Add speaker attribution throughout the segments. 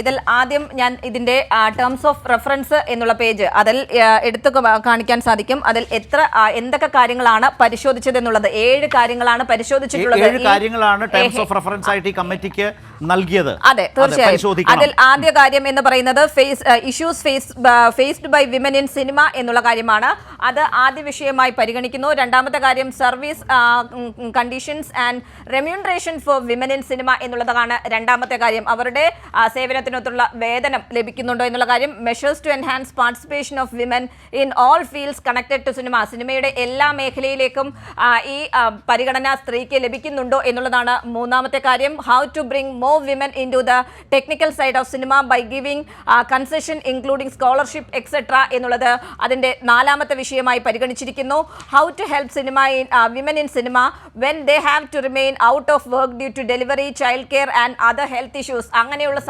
Speaker 1: ഇതിൽ ആദ്യം ഞാൻ ഇതിന്റെ ടേംസ് ഓഫ് റെഫറൻസ് എന്നുള്ള പേജ് അതിൽ എടുത്തു കാണിക്കാൻ സാധിക്കും. അതിൽ എത്ര എന്തൊക്കെ കാര്യങ്ങളാണ് പരിശോധിച്ചത് എന്നുള്ളത് ഏഴ് കാര്യങ്ങളാണ് പരിശോധിച്ചിട്ടുള്ളത്.
Speaker 2: ഏഴ് കാര്യങ്ങളാണ് ടേംസ് ഓഫ് റെഫറൻസ് ആയിട്ട് ഈ കമ്മിറ്റിക്ക് നൽകിയത്.
Speaker 1: അതെ തീർച്ചയായും. അതിൽ ആദ്യ കാര്യം എന്ന് പറയുന്നത് face issues face faced by women in cinema എന്നുള്ള കാര്യമാണ്. അത് ആദ്യ വിഷയമായി പരിഗണിക്കുന്നു. രണ്ടാമത്തെ കാര്യം service conditions and remuneration for women in cinema എന്നുള്ളതാണ് രണ്ടാമത്തെ കാര്യം. അവരുടെ ആ, സേവനത്തിനൊത്തുള്ള വേതനം ലഭിക്കുന്നുണ്ടോ എന്നുള്ള കാര്യം measures to enhance participation of women in all fields connected to cinema സിനിമയുടെ എല്ലാ മേഖലയിലേക്കും ഈ പരിഗണന സ്ത്രീക്ക് ലഭിക്കുന്നുണ്ടോ എന്നുള്ളതാണ് മൂന്നാമത്തെ കാര്യം. How to bring more women in to the technical side of cinema by giving concession including scholarship etcetera എന്നുള്ളത് അതിന്റെ നാലാമത്തെ വിഷയമായി പരിഗണിച്ചിരിക്കുന്നു. How to help cinema in women in cinema when they have to remain out of work due to delivery child care and other health issues അങ്ങനെയുള്ള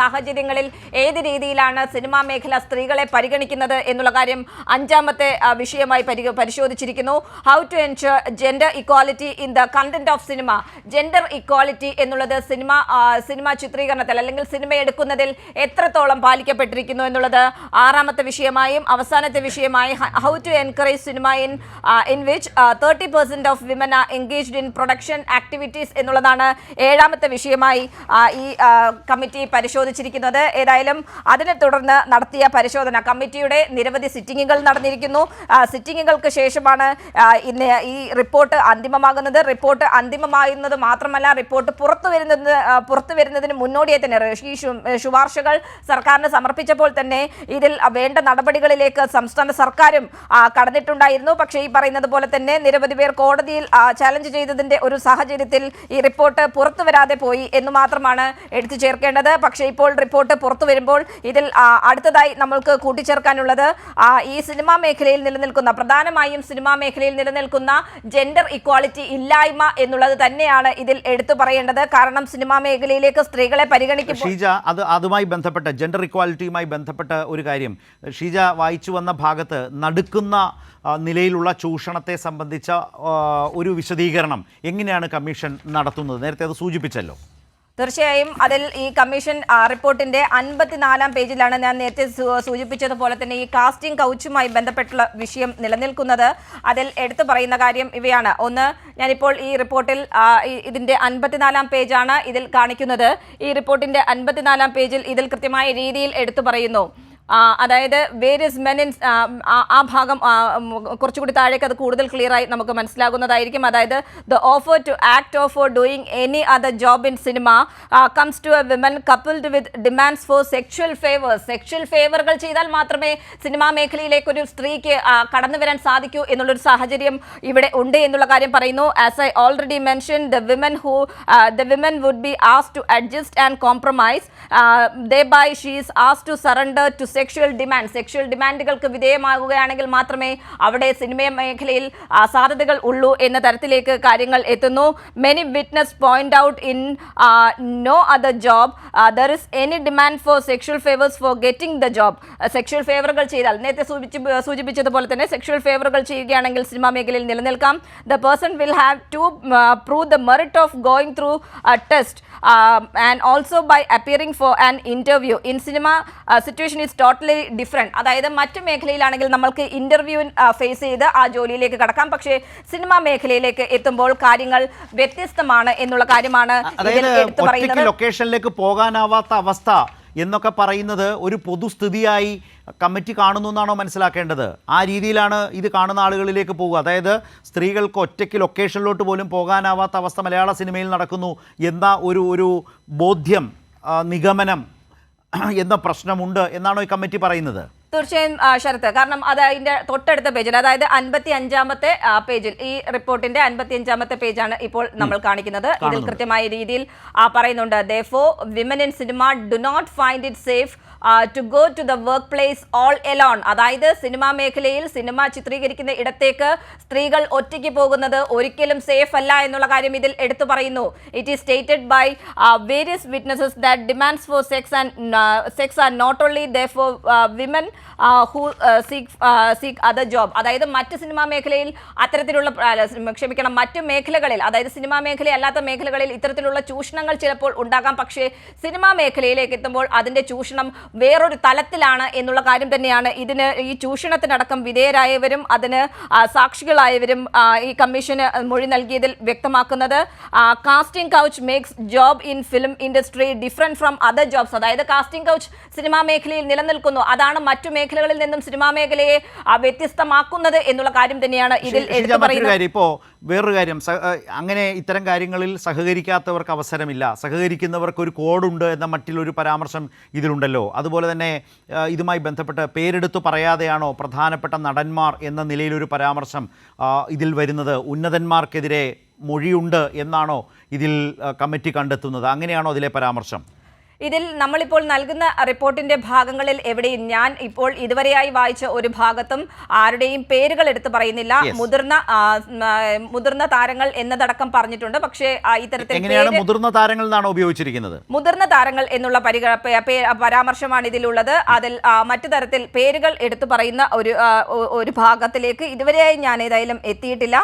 Speaker 1: സാഹചര്യങ്ങളിൽ ഏത് രീതിയിലാണ് cinema മേഖല സ്ത്രീകളെ പരിഗണിക്കുന്നത് എന്നുള്ള കാര്യം അഞ്ചാമത്തെ വിഷയമായി പരിശോധിച്ചിരിക്കുന്നു. How to ensure gender equality in the content of cinema gender equality എന്നുള്ളത് സിനിമ സിനിമാ ചിത്രീകരണത്തിൽ അല്ലെങ്കിൽ സിനിമ എടുക്കുന്നതിൽ എത്രത്തോളം പാലിക്കപ്പെട്ടിരിക്കുന്നു എന്നുള്ളത് ആറാമത്തെ വിഷയമായും അവസാനത്തെ വിഷയമായി how to encourage cinema in in which thirty percent of women are engaged in production activities എന്നുള്ളതാണ് ഏഴാമത്തെ വിഷയമായി ഈ കമ്മിറ്റി പരിശോധിച്ചിരിക്കുന്നത്. ഏതായാലും അതിനെ തുടർന്ന് നടത്തിയ പരിശോധന കമ്മിറ്റിയുടെ നിരവധി സിറ്റിംഗുകൾ നടന്നിരിക്കുന്നു. സിറ്റിംഗുകൾക്ക് ശേഷമാണ് ഇന്ന് ഈ റിപ്പോർട്ട് അന്തിമമാകുന്നത്. റിപ്പോർട്ട് അന്തിമമാകുന്നത് മാത്രമല്ല റിപ്പോർട്ട് പുറത്തു വരുന്നത് പുറത്തു വരുന്നതിന് മുന്നോടിയായി തന്നെ ഈ ശുപാർശകൾ സർക്കാരിന് സമർപ്പിച്ചപ്പോൾ തന്നെ ഇതിൽ വേണ്ട നടപടികളിലേക്ക് സംസ്ഥാന സർക്കാരും കടന്നിട്ടുണ്ടായിരുന്നു. പക്ഷേ ഈ പറയുന്നത് പോലെ തന്നെ നിരവധി പേർ കോടതിയിൽ ചാലഞ്ച് ചെയ്തതിന്റെ ഒരു സാഹചര്യത്തിൽ ഈ റിപ്പോർട്ട് പുറത്തു വരാതെ പോയി എന്ന് മാത്രമാണ് എടുത്തു ചേർക്കേണ്ടത്. പക്ഷേ ഇപ്പോൾ റിപ്പോർട്ട് പുറത്തു വരുമ്പോൾ ഇതിൽ അടുത്തതായി നമ്മൾക്ക് കൂട്ടിച്ചേർക്കാനുള്ളത് ഈ സിനിമാ മേഖലയിൽ നിലനിൽക്കുന്ന പ്രധാനമായും സിനിമാ മേഖലയിൽ നിലനിൽക്കുന്ന ജെൻഡർ ഇക്വാളിറ്റി ഇല്ലായ്മ എന്നുള്ളത് തന്നെയാണ് ഇതിൽ എടുത്തു പറയേണ്ടത്. കാരണം സിനിമാ മേഖലയിലേക്ക് സ്ത്രീകളെ പരിഗണിക്കും
Speaker 2: ഷീജ അത് അതുമായി ബന്ധപ്പെട്ട ജെൻഡർ ഇക്വാലിറ്റിയുമായി ബന്ധപ്പെട്ട ഒരു കാര്യം. ഷീജ വായിച്ചു വന്ന ഭാഗത്ത് നടുക്കുന്ന നിലയിലുള്ള ചൂഷണത്തെ സംബന്ധിച്ച ഒരു വിശദീകരണം എങ്ങനെയാണ് കമ്മീഷൻ നടത്തുന്നത്? നേരത്തെ അത് സൂചിപ്പിച്ചല്ലോ.
Speaker 1: തീർച്ചയായും അതിൽ ഈ കമ്മീഷൻ റിപ്പോർട്ടിന്റെ അൻപത്തിനാലാം പേജിലാണ് ഞാൻ നേരത്തെ സൂചിപ്പിച്ചതുപോലെ തന്നെ ഈ കാസ്റ്റിംഗ് കൗച്ചുമായി ബന്ധപ്പെട്ടുള്ള വിഷയം നിലനിൽക്കുന്നത്. അതിൽ എടുത്തു പറയുന്ന കാര്യം ഇവയാണ്. ഒന്ന് ഞാനിപ്പോൾ ഈ റിപ്പോർട്ടിൽ ഇതിന്റെ അൻപത്തിനാലാം പേജാണ് ഇതിൽ കാണിക്കുന്നത്. ഈ റിപ്പോർട്ടിന്റെ അൻപത്തിനാലാം പേജിൽ ഇതിൽ കൃത്യമായ രീതിയിൽ എടുത്തു പറയുന്നു. അതായത് വേരിയസ് മെൻ ആ ഭാഗം കുറച്ചുകൂടി താഴേക്ക് അത് കൂടുതൽ ക്ലിയറായി നമുക്ക് മനസ്സിലാകുന്നതായിരിക്കും. അതായത് the offer to act of for doing any other job in cinema comes to a women coupled with demands for sexual favours sexual ഫേവറുകൾ ചെയ്താൽ മാത്രമേ സിനിമാ മേഖലയിലേക്ക് ഒരു സ്ത്രീക്ക് കടന്നു വരാൻ സാധിക്കൂ എന്നുള്ളൊരു സാഹചര്യം ഇവിടെ ഉണ്ട് എന്നുള്ള കാര്യം പറയുന്നു. As I already mention the women who the women would be has to adjust and compromise they by she's has to surrender to sexual demand sexual ഡിമാൻഡുകൾക്ക് വിധേയമാകുകയാണെങ്കിൽ മാത്രമേ അവിടെ സിനിമ മേഖലയിൽ സാധ്യതകൾ ഉള്ളൂ എന്ന തരത്തിലേക്ക് കാര്യങ്ങൾ എത്തുന്നു. Many witness point out in no other job there is any demand for sexual favours for getting the job sexual ഫേവറുകൾ ചെയ്താൽ നേരത്തെ സൂചിപ്പിച്ചതുപോലെ തന്നെ സെക്ഷൽ ഫേവറുകൾ ചെയ്യുകയാണെങ്കിൽ സിനിമാ മേഖലയിൽ നിലനിൽക്കാം. The person will have to prove the merit of going through test and also by appearing for an interview in cinema situation is totally different അതായത് മറ്റു മേഖലയിലാണെങ്കിൽ നമ്മൾക്ക് ഇന്റർവ്യൂ ഫേസ് ചെയ്ത് ആ ജോലിയിലേക്ക് കടക്കാം. പക്ഷേ സിനിമാ മേഖലയിലേക്ക് എത്തുമ്പോൾ കാര്യങ്ങൾ വ്യത്യസ്തമാണ് എന്നുള്ള കാര്യമാണ്
Speaker 2: ലൊക്കേഷനിലേക്ക് പോകാനാവാത്ത അവസ്ഥ എന്നൊക്കെ പറയുന്നത് ഒരു പൊതുസ്ഥിതിയായി കമ്മിറ്റി കാണുന്നു എന്നാണോ മനസ്സിലാക്കേണ്ടത്? ആ രീതിയിലാണ് ഇത് കാണുന്ന ആളുകളിലേക്ക് പോകുക. അതായത് സ്ത്രീകൾക്ക് ഒറ്റയ്ക്ക് ലൊക്കേഷനിലോട്ട് പോലും പോകാനാവാത്ത അവസ്ഥ മലയാള സിനിമയിൽ നടക്കുന്നു എന്ന ഒരു ഒരു ബോധ്യം നിഗമനം എന്ന പ്രശ്നമുണ്ട് എന്നാണോ ഈ കമ്മിറ്റി പറയുന്നത്?
Speaker 1: തീർച്ചയായും ശരത്. ശരത്ത് കാരണം അത് അതിന്റെ തൊട്ടടുത്ത പേജിൽ അതായത് അൻപത്തി അഞ്ചാമത്തെ പേജിൽ ഈ റിപ്പോർട്ടിന്റെ അൻപത്തി അഞ്ചാമത്തെ പേജാണ് ഇപ്പോൾ നമ്മൾ കാണിക്കുന്നത്. ഇതിൽ കൃത്യമായ രീതിയിൽ പറയുന്നുണ്ട്. Though women in cinema do not find it safe to go to the work place all alone അതായത് സിനിമാ മേഖലയിൽ സിനിമ ചിത്രീകരിക്കുന്ന ഇടത്തേക്ക് സ്ത്രീകൾ ഒറ്റയ്ക്ക് പോകുന്നത് ഒരിക്കലും സേഫ് അല്ല എന്നുള്ള കാര്യം ഇതിൽ എടുത്തു പറയുന്നു. It is stated by various witnesses that demands for sex and sex are not only the for women who seek seek other job അതായത് മറ്റ് സിനിമാ മേഖലയിൽ അത്തരത്തിലുള്ള ക്ഷമിക്കണം മറ്റ് മേഖലകളിൽ അതായത് സിനിമാ മേഖല അല്ലാത്ത മേഖലകളിൽ ഇത്തരത്തിലുള്ള ചൂഷണങ്ങൾ ചിലപ്പോൾ ഉണ്ടാകാം. പക്ഷേ സിനിമാ മേഖലയിലേക്ക് എത്തുമ്പോൾ അതിന്റെ ചൂഷണം വേറൊരു തലത്തിലാണ് എന്നുള്ള കാര്യം തന്നെയാണ്. ഇതിന് ഈ ചൂഷണത്തിനടക്കം വിധേയരായവരും അതിന് സാക്ഷികളായവരും ഈ കമ്മീഷന് മൊഴി നൽകിയതിൽ വ്യക്തമാക്കുന്നത്. Casting couch makes job in film industry different from other jobs അതായത് കാസ്റ്റിംഗ് കൗച്ച് സിനിമാ മേഖലയിൽ നിലനിൽക്കുന്നു. അതാണ് മറ്റു മേഖലകളിൽ നിന്നും സിനിമാ മേഖലയെ വ്യത്യസ്തമാക്കുന്നത് എന്നുള്ള കാര്യം തന്നെയാണ് ഇതിൽ എടുത്തു പറയുന്നത്.
Speaker 2: വേറൊരു കാര്യം അങ്ങനെ ഇത്തരം കാര്യങ്ങളിൽ സഹകരിക്കാത്തവർക്ക് അവസരമില്ല. സഹകരിക്കുന്നവർക്ക് ഒരു കോഡുണ്ട് എന്ന മറ്റിലൊരു പരാമർശം ഇതിലുണ്ടല്ലോ. അതുപോലെ തന്നെ ഇതുമായി ബന്ധപ്പെട്ട് പേരെടുത്തു പറയാതെയാണോ പ്രധാനപ്പെട്ട നടന്മാർ എന്ന നിലയിലൊരു പരാമർശം ഇതിൽ വരുന്നത്. ഉന്നതന്മാർക്കെതിരെ മൊഴിയുണ്ട് എന്നാണോ ഇതിൽ കമ്മിറ്റി കണ്ടെത്തുന്നത്. അങ്ങനെയാണോ അതിലെ പരാമർശം?
Speaker 1: ഇതിൽ നമ്മളിപ്പോൾ നൽകുന്ന റിപ്പോർട്ടിന്റെ ഭാഗങ്ങളിൽ എവിടെയും ഞാൻ ഇപ്പോൾ ഇതുവരെയായി വായിച്ച ഒരു ഭാഗത്തും ആരുടെയും പേരുകൾ എടുത്തു പറയുന്നില്ല. മുതിർന്ന മുതിർന്ന താരങ്ങൾ എന്നതടക്കം പറഞ്ഞിട്ടുണ്ട്. പക്ഷേ ഇത്തരത്തിൽ
Speaker 2: മുതിർന്ന താരങ്ങൾ എന്നാണ് ഉപയോഗിച്ചിരിക്കുന്നത്?
Speaker 1: മുതിർന്ന താരങ്ങൾ എന്നുള്ള പരിഗ പരാമർശമാണ് ഇതിലുള്ളത്. അതിൽ മറ്റു തരത്തിൽ പേരുകൾ എടുത്തു പറയുന്ന ഒരു ഒരു ഭാഗത്തിലേക്ക് ഇതുവരെയായി ഞാൻ ഏതായാലും എത്തിയിട്ടില്ല.